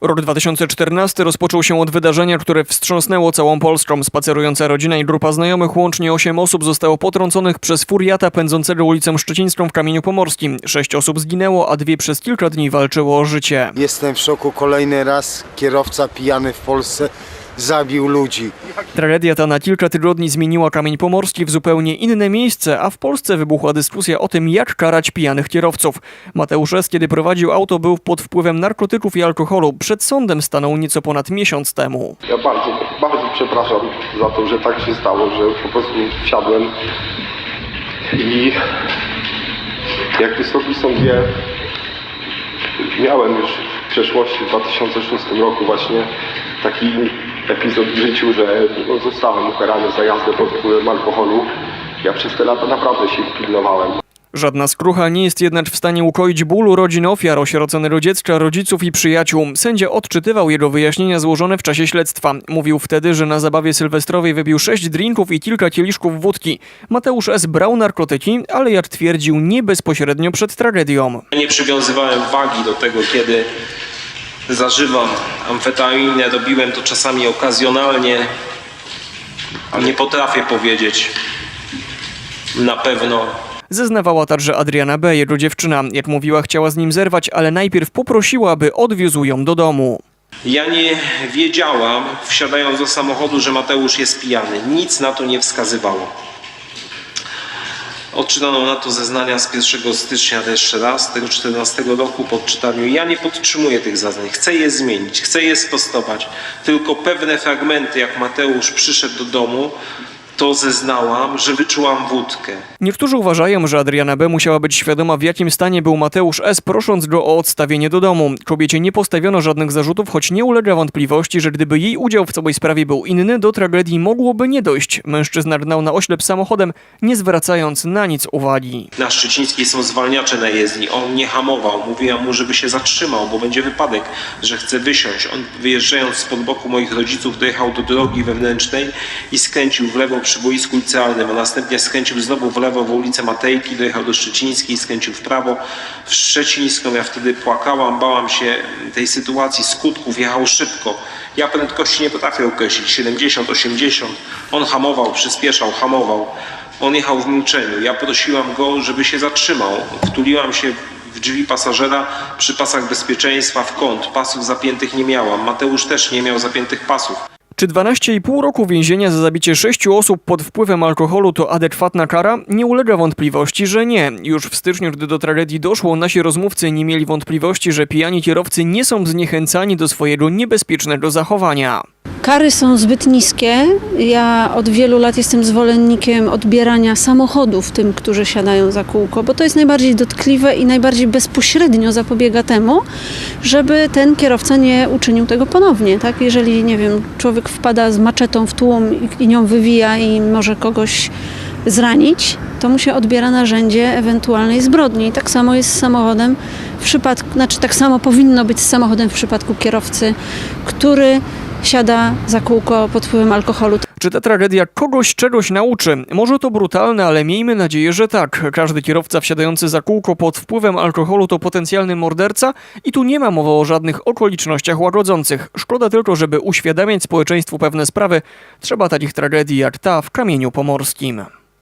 Rok 2014 rozpoczął się od wydarzenia, które wstrząsnęło całą Polską. Spacerująca rodzina i grupa znajomych, łącznie 8 osób, zostało potrąconych przez furiata pędzącego ulicą Szczecińską w Kamieniu Pomorskim. Sześć osób zginęło, a dwie przez kilka dni walczyło o życie. Jestem w szoku kolejny raz. Kierowca pijany w Polsce zabił ludzi. Tragedia ta na kilka tygodni zmieniła Kamień Pomorski w zupełnie inne miejsce, a w Polsce wybuchła dyskusja o tym, jak karać pijanych kierowców. Mateusz S., kiedy prowadził auto, był pod wpływem narkotyków i alkoholu. Przed sądem stanął nieco ponad miesiąc temu. Ja bardzo, bardzo przepraszam za to, że tak się stało, że po prostu wsiadłem i jak Wysoki Sąd wie, miałem już w przeszłości w 2006 roku właśnie taki epizod w życiu, że no, zostałem ukarany za jazdę pod wpływem alkoholu. Ja przez te lata naprawdę się pilnowałem. Żadna skrucha nie jest jednak w stanie ukoić bólu rodzin ofiar, osieroconego dziecka, rodziców i przyjaciół. Sędzia odczytywał jego wyjaśnienia złożone w czasie śledztwa. Mówił wtedy, że na zabawie sylwestrowej wypił sześć drinków i kilka kieliszków wódki. Mateusz S. brał narkotyki, ale jak twierdził, nie bezpośrednio przed tragedią. Nie przywiązywałem wagi do tego, kiedy zażywam amfetaminę, robiłem to czasami okazjonalnie. Nie potrafię powiedzieć na pewno, Zeznawała także Adriana B., jego dziewczyna. Jak mówiła, chciała z nim zerwać, ale najpierw poprosiła, aby odwiózł ją do domu. Ja nie wiedziałam, wsiadając do samochodu, że Mateusz jest pijany. Nic na to nie wskazywało. Odczytano na to zeznania z 1 stycznia jeszcze raz, tego 14 roku po odczytaniu. Ja nie podtrzymuję tych zeznań, chcę je zmienić, chcę je sprostować. Tylko pewne fragmenty, jak Mateusz przyszedł do domu, to zeznałam, że wyczułam wódkę. Niektórzy uważają, że Adriana B. musiała być świadoma, w jakim stanie był Mateusz S., prosząc go o odstawienie do domu. Kobiecie nie postawiono żadnych zarzutów, choć nie ulega wątpliwości, że gdyby jej udział w całej sprawie był inny, do tragedii mogłoby nie dojść. Mężczyzna gnał na oślep samochodem, nie zwracając na nic uwagi. Na Szczecińskiej są zwalniacze na jezdni. On nie hamował. Mówiłam mu, żeby się zatrzymał, bo będzie wypadek, że chce wysiąść. On wyjeżdżając spod boku moich rodziców dojechał do drogi wewnętrznej i skręcił w lewo przy boisku licealnym, a następnie skręcił znowu w lewo w ulicę Matejki, dojechał do Szczecińskiej, skręcił w prawo w Szczecińską. Ja wtedy płakałam, bałam się tej sytuacji, skutków, jechał szybko. Ja prędkości nie potrafię określić, 70, 80. On hamował, przyspieszał, hamował. On jechał w milczeniu. Ja prosiłam go, żeby się zatrzymał. Wtuliłam się w drzwi pasażera przy pasach bezpieczeństwa w kąt. Pasów zapiętych nie miałam. Mateusz też nie miał zapiętych pasów. Czy 12,5 roku więzienia za zabicie sześciu osób pod wpływem alkoholu to adekwatna kara? Nie ulega wątpliwości, że nie. Już w styczniu, gdy do tragedii doszło, nasi rozmówcy nie mieli wątpliwości, że pijani kierowcy nie są zniechęcani do swojego niebezpiecznego zachowania. Kary są zbyt niskie. Ja od wielu lat jestem zwolennikiem odbierania samochodów tym, którzy siadają za kółko, bo to jest najbardziej dotkliwe i najbardziej bezpośrednio zapobiega temu, żeby ten kierowca nie uczynił tego ponownie. Tak? Jeżeli, nie wiem, człowiek wpada z maczetą w tłum i, i nią wywija i może kogoś zranić, to mu się odbiera narzędzie ewentualnej zbrodni. Tak samo jest z samochodem w przypadku, znaczy tak samo powinno być z samochodem w przypadku kierowcy, który siada za kółko pod wpływem alkoholu. Czy ta tragedia kogoś czegoś nauczy? Może to brutalne, ale miejmy nadzieję, że tak. Każdy kierowca wsiadający za kółko pod wpływem alkoholu to potencjalny morderca i tu nie ma mowy o żadnych okolicznościach łagodzących. Szkoda tylko, żeby uświadamiać społeczeństwu pewne sprawy. Trzeba takich tragedii jak ta w Kamieniu Pomorskim.